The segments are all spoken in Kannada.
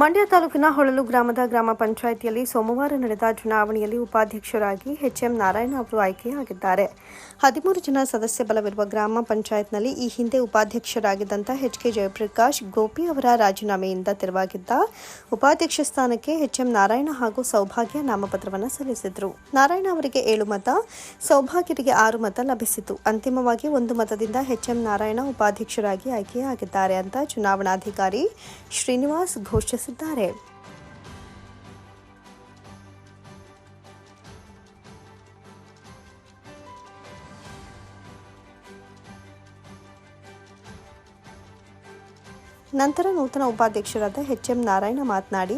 ಮಂಡ್ಯ ತಾಲೂಕಿನ ಹೊಳಲು ಗ್ರಾಮದ ಗ್ರಾಮ ಪಂಚಾಯಿತಿಯಲ್ಲಿ ಸೋಮವಾರ ನಡೆದ ಚುನಾವಣೆಯಲ್ಲಿ ಉಪಾಧ್ಯಕ್ಷರಾಗಿ ಎಚ್ಎಂ ನಾರಾಯಣ ಅವರು ಆಯ್ಕೆಯಾಗಿದ್ದಾರೆ. ಹದಿಮೂರು ಜನ ಸದಸ್ಯ ಬಲವಿರುವ ಗ್ರಾಮ ಪಂಚಾಯತ್ನಲ್ಲಿ ಈ ಹಿಂದೆ ಉಪಾಧ್ಯಕ್ಷರಾಗಿದ್ದಂಥ ಎಚ್ ಕೆ ಜಯಪ್ರಕಾಶ್, ಗೋಪಿ ಅವರ ರಾಜೀನಾಮೆಯಿಂದ ತೆರವಾಗಿದ್ದ ಉಪಾಧ್ಯಕ್ಷ ಸ್ಥಾನಕ್ಕೆ ಎಚ್ಎಂ ನಾರಾಯಣ ಹಾಗೂ ಸೌಭಾಗ್ಯ ನಾಮಪತ್ರವನ್ನು ಸಲ್ಲಿಸಿದರು. ನಾರಾಯಣ ಅವರಿಗೆ ಏಳು ಮತ, ಸೌಭಾಗ್ಯರಿಗೆ ಆರು ಮತ ಲಭಿಸಿತು ಅಂತಿಮವಾಗಿ ಒಂದು ಮತದಿಂದ ಎಚ್ಎಂ ನಾರಾಯಣ ಉಪಾಧ್ಯಕ್ಷರಾಗಿ ಆಯ್ಕೆಯಾಗಿದ್ದಾರೆ ಅಂತ ಚುನಾವಣಾಧಿಕಾರಿ ಶ್ರೀನಿವಾಸ್ ಘೋಷಿಸಿದ್ದಾರೆ ನಂತರ ನೂತನ ಉಪಾಧ್ಯಕ್ಷರಾದ ಎಚ್ ಎಂ ನಾರಾಯಣ ಮಾತನಾಡಿ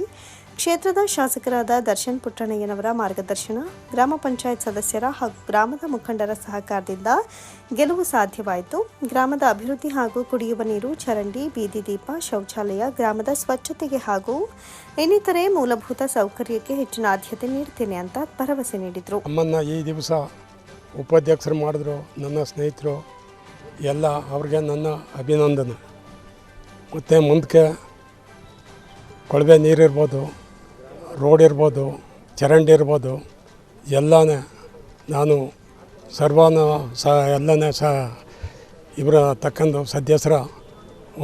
ಕ್ಷೇತ್ರದ ಶಾಸಕರಾದ ದರ್ಶನ್ ಪುಟ್ಟಣ್ಣಯ್ಯನವರ ಮಾರ್ಗದರ್ಶನ, ಗ್ರಾಮ ಪಂಚಾಯತ್ ಸದಸ್ಯರ ಹಾಗೂ ಗ್ರಾಮದ ಮುಖಂಡರ ಸಹಕಾರದಿಂದ ಗೆಲುವು ಸಾಧ್ಯವಾಯಿತು. ಗ್ರಾಮದ ಅಭಿವೃದ್ಧಿ ಹಾಗೂ ಕುಡಿಯುವ ನೀರು, ಚರಂಡಿ, ಬೀದಿ ದೀಪ, ಶೌಚಾಲಯ, ಗ್ರಾಮದ ಸ್ವಚ್ಛತೆಗೆ ಹಾಗೂ ಇನ್ನಿತರೆ ಮೂಲಭೂತ ಸೌಕರ್ಯಕ್ಕೆ ಹೆಚ್ಚಿನ ಆದ್ಯತೆ ನೀಡುತ್ತೇನೆ ಅಂತ ಭರವಸೆ ನೀಡಿದರು. ನಮ್ಮನ್ನು ಈ ದಿವಸ ಉಪಾಧ್ಯಕ್ಷರು ಮಾಡಿದ್ರು, ನನ್ನ ಸ್ನೇಹಿತರು, ಎಲ್ಲ ಅವ್ರಿಗೆ ನನ್ನ ಅಭಿನಂದನೆ. ಮತ್ತು ಮುಂದಕ್ಕೆ ಕೊಳವೆ ನೀರಿರ್ಬೋದು ರೋಡ್ ಇರ್ಬೋದು, ಚರಂಡಿ ಇರ್ಬೋದು, ಎಲ್ಲನೇ ನಾನು ಸರ್ವಾನ ಸಹ ಎಲ್ಲನೇ ಸಹ ಇವರ ತಕ್ಕಂದು ಸದಸ್ಯರ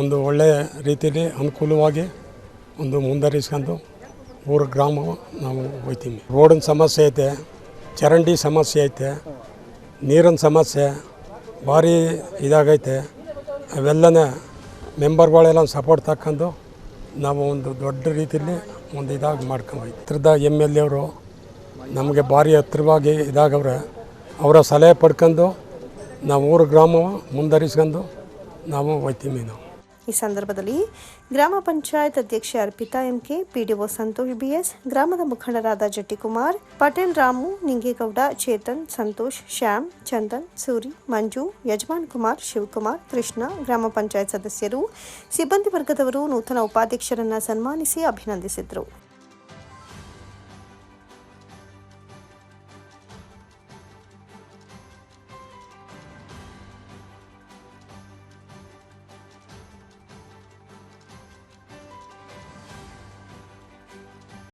ಒಂದು ಒಳ್ಳೆಯ ರೀತಿಯಲ್ಲಿ ಅನುಕೂಲವಾಗಿ ಒಂದು ಮುಂದರಿಸ್ಕೊಂಡು ಊರ, ಗ್ರಾಮ ನಾವು ಹೋಗ್ತೀವಿ. ರೋಡಿನ ಸಮಸ್ಯೆ ಐತೆ, ಚರಂಡಿ ಸಮಸ್ಯೆ ಐತೆ, ನೀರಿನ ಸಮಸ್ಯೆ ಭಾರಿ ಇದಾಗೈತೆ. ಅವೆಲ್ಲನೇ ಮೆಂಬರ್ಗಳೆಲ್ಲ ಸಪೋರ್ಟ್ ತಕ್ಕಂಡು ನಾವು ಒಂದು ದೊಡ್ಡ ರೀತಿಯಲ್ಲಿ ಒಂದು ಇದಾಗಿ ಮಾಡ್ಕೊಂಡ್ವಿ. ಹತ್ರದ ಎಂ ಎಲ್ ಎವರು ನಮಗೆ ಭಾರಿ ಹತ್ರವಾಗಿ ಇದಾಗವ್ರೆ. ಅವರ ಸಲಹೆ ಪಡ್ಕೊಂಡು ನಾವು ಊರು ಗ್ರಾಮ ಮುಂದರಿಸ್ಕೊಂಡು ನಾವು ಹೋಯ್ತೀವಿ ನಾವು. ಈ ಸಂದರ್ಭದಲ್ಲಿ ಗ್ರಾಮ ಪಂಚಾಯತ್ ಅಧ್ಯಕ್ಷೆ Arpita MK, PDO Santosh BS, ಗ್ರಾಮದ ಮುಖಂಡರಾದ ಜಟ್ಟಿಕುಮಾರ್, ಪಟೇಲ್ ರಾಮು, ನಿಂಗೇಗೌಡ, ಚೇತನ್, ಸಂತೋಷ್, ಶ್ಯಾಮ್, ಚಂದನ್, ಸೂರಿ, ಮಂಜು, ಯಜಮಾನ್ ಕುಮಾರ್, ಶಿವಕುಮಾರ್, ಕೃಷ್ಣ, ಗ್ರಾಮ ಪಂಚಾಯತ್ ಸದಸ್ಯರು, ಸಿಬ್ಬಂದಿ ವರ್ಗದವರು ನೂತನ ಉಪಾಧ್ಯಕ್ಷರನ್ನ ಸನ್ಮಾನಿಸಿ ಅಭಿನಂದಿಸಿದರು.